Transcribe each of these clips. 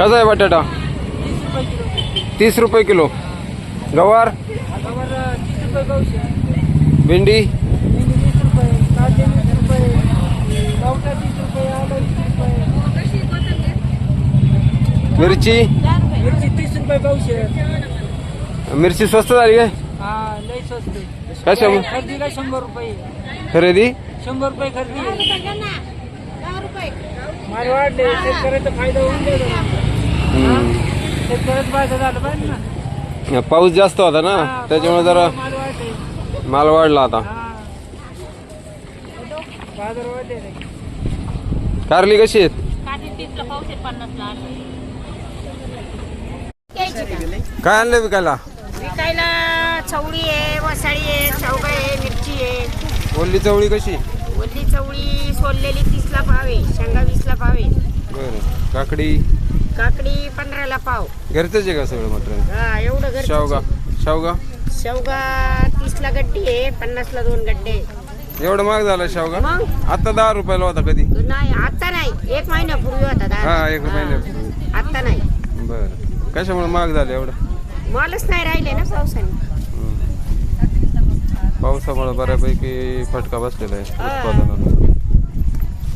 कसा आहे बटाटा? तीस रुपये किलो. गवार? भेंडी? मिरची? मिरची तीस रुपये पावशे मिरची स्वस्त झाली काय? हा लई स्वस्त काय शंभर खरेदी. काय शंभर रुपये खरेदी शंभर रुपये. खरेदी माल वाढले शेतकऱ्याचा फायदा होऊन झाला पाहिजे ना पाऊस जास्त होता ना? हा, त्याच्यामुळे जरा माल वाढले माल वाढला आता. हा. बाजार वाढले रे. कारली कशी आहेत? काठी तीसला पावशे पन्नासला आठ काय आणलं विकायला? विकायला चवळी आहे वसाळी आहे शेवगा आहे मिरची आहे. ओली चवळी कशी? ओली चवळी सोललेली तीसला पाव आहे शेंगा वीसला पाव आहे. बरं. काकडी? काकडी पंधराला पाव. घरचंच आहे का सगळं मटेरियल हा एवढं घर शेवगा. शेवगा? शेवगा तीसला गड्डी आहे पन्नासला दोन गड्डे एवढं महाग झालं शेवगा? मग? आता दहा रुपयाला होता कधी? नाही आता नाही. एक महिन्यापूर्वी होता दादा. हा, एक हा. महिन्यापूर्वी. आता नाही. बरं. कशामुळे महाग झालं एवढं? मॉलच नाही राहिले ना पावसाने. पावसामुळे बऱ्यापैकी फटका बसलेला आहे. उत्पादनाला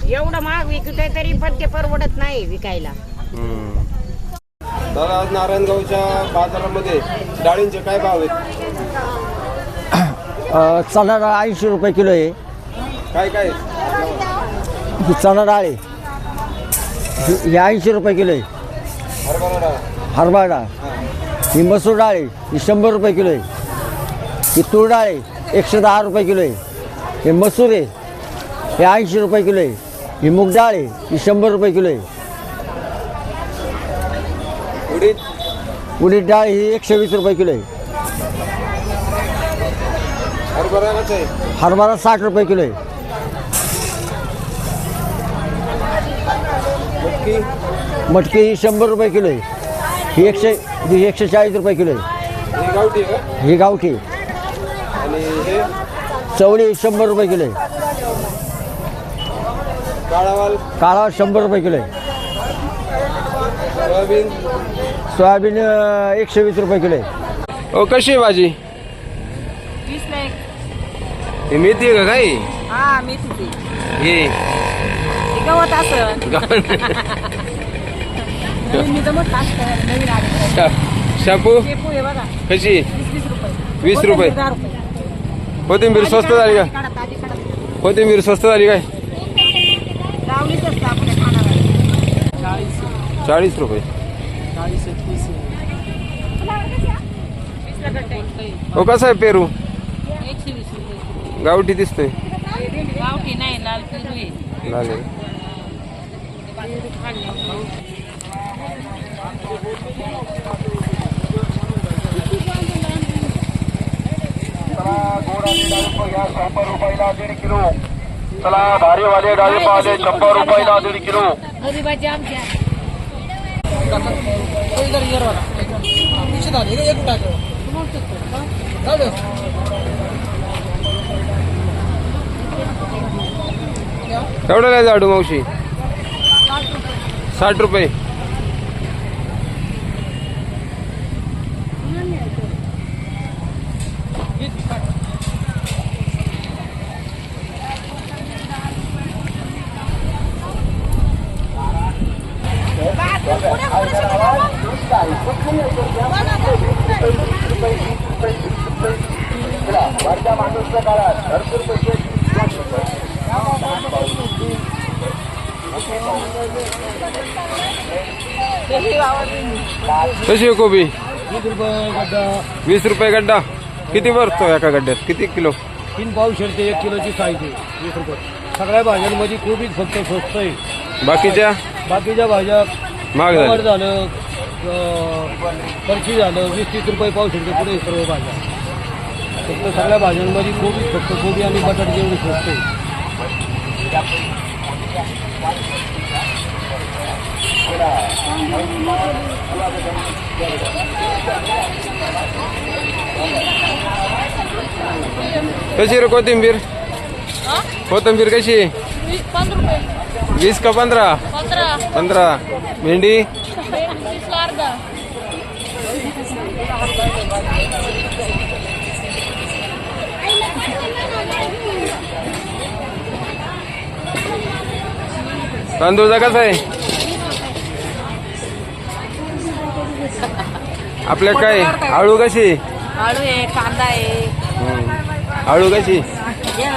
एवढं महाग विकतोय तरी पण ते परवडत नाही विकायला. दादा आज नारायणगावच्या बाजारामध्ये डाळींचे काय भाव आहेत? अ, चणा डाळ ऐंशी रुपये किलो आहे. काय काय? ही चणा डाळ आहे. ही- ही ऐंशी रुपये किलो आहे. हरभरा डाळ. हरभरा डाळ. ही मसूर डाळ आहे. ही शंभर रुपये किलो आहे. ही तूर डाळ आहे. एकशे दहा रुपये किलो आहे. हे मसूर आहे. हे ऐंशी रुपये किलो आहे. ही मूग डाळ आहे. ही शंभर रुपये किलो आहे. उडीद डाळ ही एकशे वीस रुपये किलो आहे. हरभरा आहे हरभरा साठ रुपये किलो आहे. मटकी मटकी ही शंभर रुपये किलो आहे. ही एकशे ही एकशे चाळीस रुपये किलो आहे. ही गावठी आहे. का ही गावठी आणि हे चवळी शंभर रुपये किलो आहे. काळावाल काळा शंभर रुपये किलो आहे. सोयाबीन सोयाबीन एकशे वीस रुपये किलो आहे. ओ कशी आहे भाजी? ही मेथी आहे का काही? हा हे. शापू? कशी? वीस रुपये. कोथिंबीर स्वस्त झाली का? कोथिंबीर स्वस्त झाली काय? चाळीस रुपये चाळीस एकवीस वीसला गड्डा आहे. हो कसा आहे पेरू? एकशे वीस रुपये. गावठी दिसतोय? गावठी नाही लाल पेरू आहे. शंभर रुपयाला दीड किलो चला भारीवाले डाळी पाहिले शंभर रुपयाला दीड किलो गरीबाची आमच्या केवढं काय झाडू मावशी? साठ रुपये. कशी आहे कोबी? वीस रुपये गड्डा. किती भरतो एका गड्ड्यात? किती किलो? तीन पाव शिरते एक किलोची साईज आहे. वीस रुपये. सगळ्या भाज्यांमध्ये कोबीच फक्त स्वस्त आहे. बाकीच्या? बाकीच्या भाज्या महाग झालं फरशी झालं वीस तीस रुपये पाव शिरते पुढे सर्व भाज्या फक्त सगळ्या भाज्यांमध्ये कोबी फक्त कोबी आणि बटाटे जेवढी स्वस्त आहे कशी रे कोथिंबीर? कोथिंबीर कशी? वीस का पंधरा? पंधरा. पंधरा भेंडी तांदूळचा कसा आहे आपल्या काय? आळू कशी? आळू आहे कांदा आहे. हम्म. आळू कशी? तिने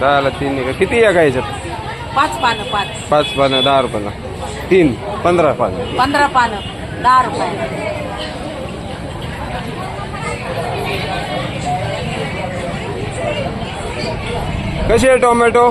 दहाला तीन आहे का? किती या काय याच्यात? पाच पानं पाच. पाच पानं दहा रुपयाला. तीन पंधरा पानं. पंधरा पानं दहा रुपये. कशी आहे टोमॅटो?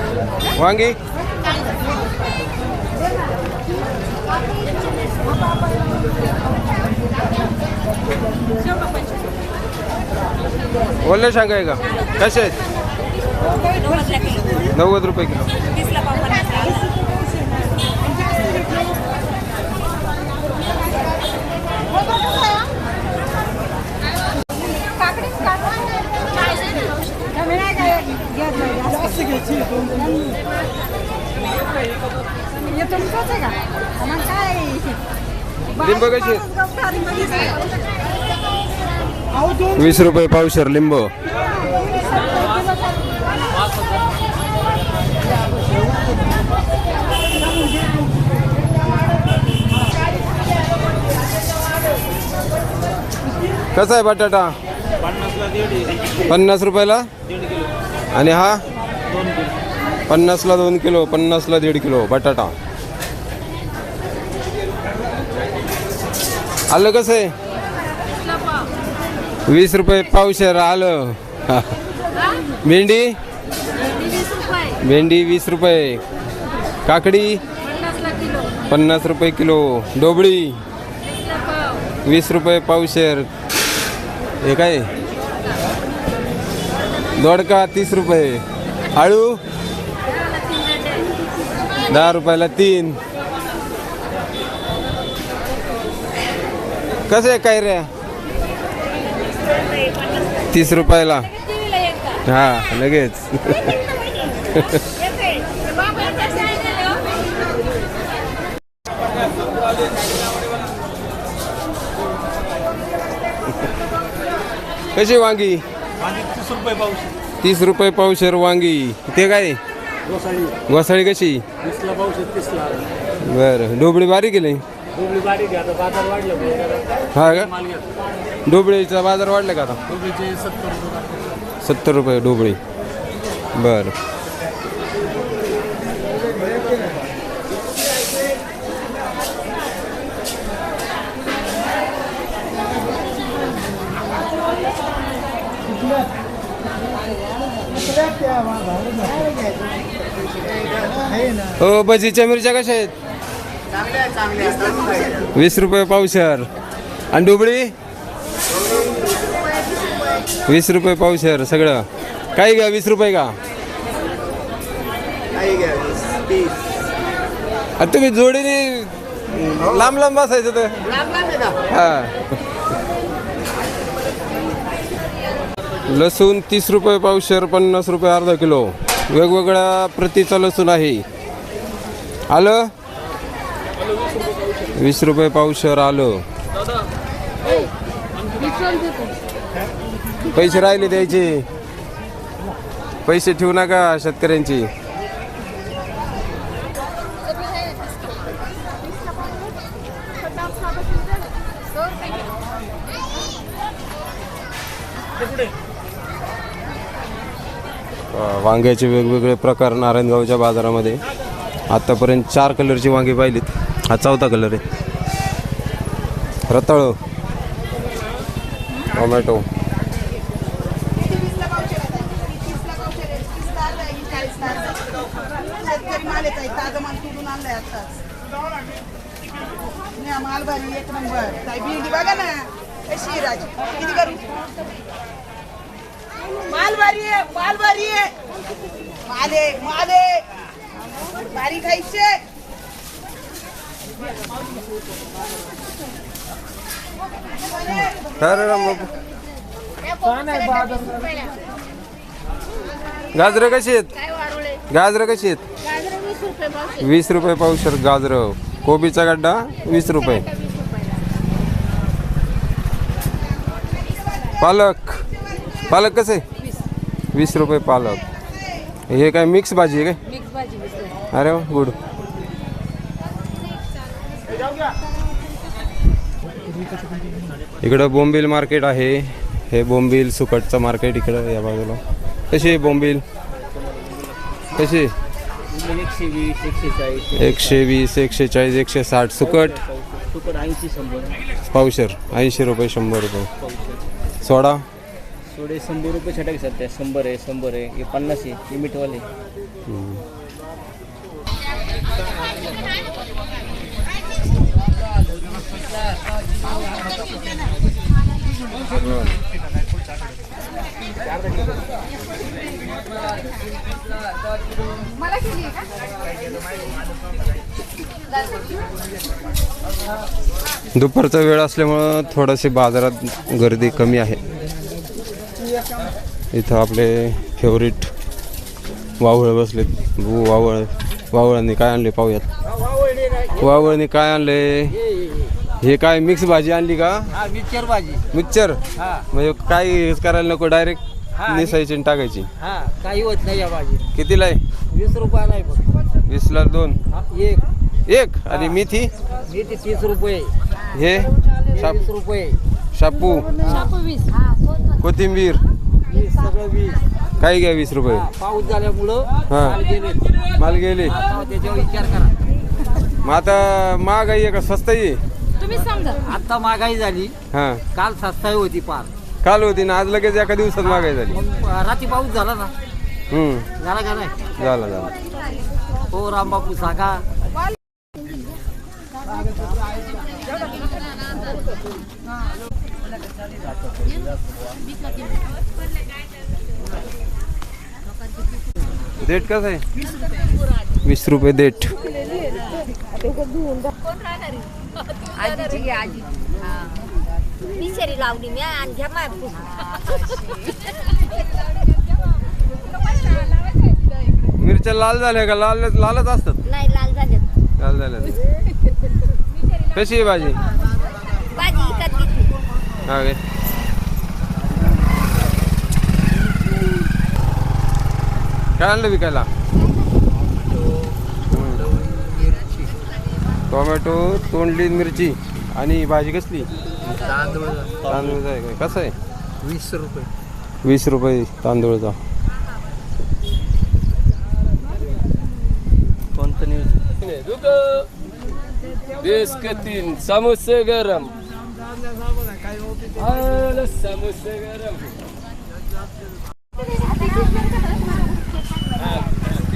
वांगी? ओले आहे का? कसे आहेत? नव्वद रुपये किलो. लिंब कशी आहेत? वीस रुपये पावशर लिंब. कसा आहे बटाटा? पन्नास रुपयाला? आणि हा? पन्नासला दोन किलो पन्नासला दीड किलो बटाटा. आलं कसं आहे? वीस रुपये पावशेर आलं. भेंडी? भेंडी वीस रुपये. काकडी? पन्नास रुपये किलो. डोबळी वीस रुपये पावशेर. हे काय? दोडका तीस रुपये. आळू? दहा रुपयाला तीन. कसं आहे काय रे? तीस रुपयाला. हा लगेच. कशी वांगी? तीस रुपये पावशेर वांगी. ते काय? घोसाळी कशी? बरं. डोबळी बारीक केली हा का? डोबळीचा बाजार वाढला का आता? सत्तर रुपये डोबळी बरं. हो भजीच्या मिरच्या कशा आहेत? वीस रुपये पावशर. आणि डुबळी वीस रुपये पावशर सगळं. काही घ्या वीस रुपये का तुम्ही जोडीने लांब लांब बसायचं तर. हा. लसूण तीस रुपये पावशेर पन्नास रुपये अर्धा किलो. वेगवेगळ्या प्रतीचा लसूण आहे. आलं? वीस रुपये पावशेर आलं. पैसे राहिले द्यायचे. पैसे ठेवू नका शेतकऱ्यांची. वांग्याचे वेगवेगळे प्रकार नारायणगावच्या बाजारामध्ये. आतापर्यंत चार कलरची वांगी पाहिलीत. हा चौथा कलर आहे. रताळ. टोमॅटो. शेतकरी आहे. ताजा एक नंबर. ताई भेंडी बघा ना. कशी आहे राजी? किती माल भारी खायचे. गाजरं कशी आहेत? गाजरं कशी आहेत? वीस रुपये पावशर गाजरं. कोबीचा गड्डा वीस रुपये. पालक. पालक कसे? वीस रुपये पालक. हे काय मिक्स भाजी आहे काय? अरे वा गुड इकडं बोंबील मार्केट आहे. हे बोंबील सुकटचं मार्केट इकडं या बाजूला. कशी आहे बोंबील? कशी एकशे वीस एकशे चाळीस एकशे वीस एकशे चाळीस एकशे साठ सुकट. सुकट ऐंशी शंभर. पावशर ऐंशी रुपये शंभर रुपये. सोडा. सोडे शंभर रुपये छटाक सध्या शंभर आहे शंभर आहे. हे पन्नास आहे लिमिटवाले दुपारचा वेळ असल्यामुळं थोडीशी बाजारात गर्दी कमी आहे. इथं आपले फेवरेट वावळ बसलेत. बू वावळ वावळांनी काय आणले पाहूयात. वावळनी काय आणले? हे काय मिक्स भाजी आणली का? हा मिक्सर भाजी. मिक्सर हा. म्हणजे काय करायला नको डायरेक्ट निसायची आणि टाकायची. हा काही होत नाही या भाजी. कितीला आहे? वीस रुपयाला आहे फक्त. वीसला दोन. एक. एक? आणि मेथी? मेथी तीस रुपये. हे? शाप वीस रुपये. शापू? कोथिंबीर? वीस सगळं वीस. काय घ्या वीस रुपये. हा, पाऊस झाल्यामुळं हा. माल गेले. माल गेले. आता त्याच्यावर विचार करा. मग आता महागाई आहे का? स्वस्ताई आहे? आता महागाई झाली. हां. काल सस्ताई होती पार. काल होती ना आज लगेच एका दिवसात महागाई झाली. मग रात्री पाऊस झाला ना? हम्म. झाला का नाही? झालं झालं. हो रामबापू सांगा. देठ कसं आहे? वीस रुपये. देठ आजीची आजी. बिचारी लावली मी आणि घ्या माय मिरच्या लाल झाल्या का? लाल लालच असतात. नाही लाल झाले लाल झाल्या कशी आहे भाजी? भाजी घेतली हा काय? काय आणलं विकायला? टोमॅटो तोंडली मिरची. आणि भाजी कसली? तांदूळ. तांदूळचा आहे काय? कसं आहे? वीस रुपये. वीस रुपये तांदूळचा. कोणतं न्यूज बिस्कतीन समोसे गरम. समोसे गरम.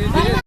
लक्ष्मी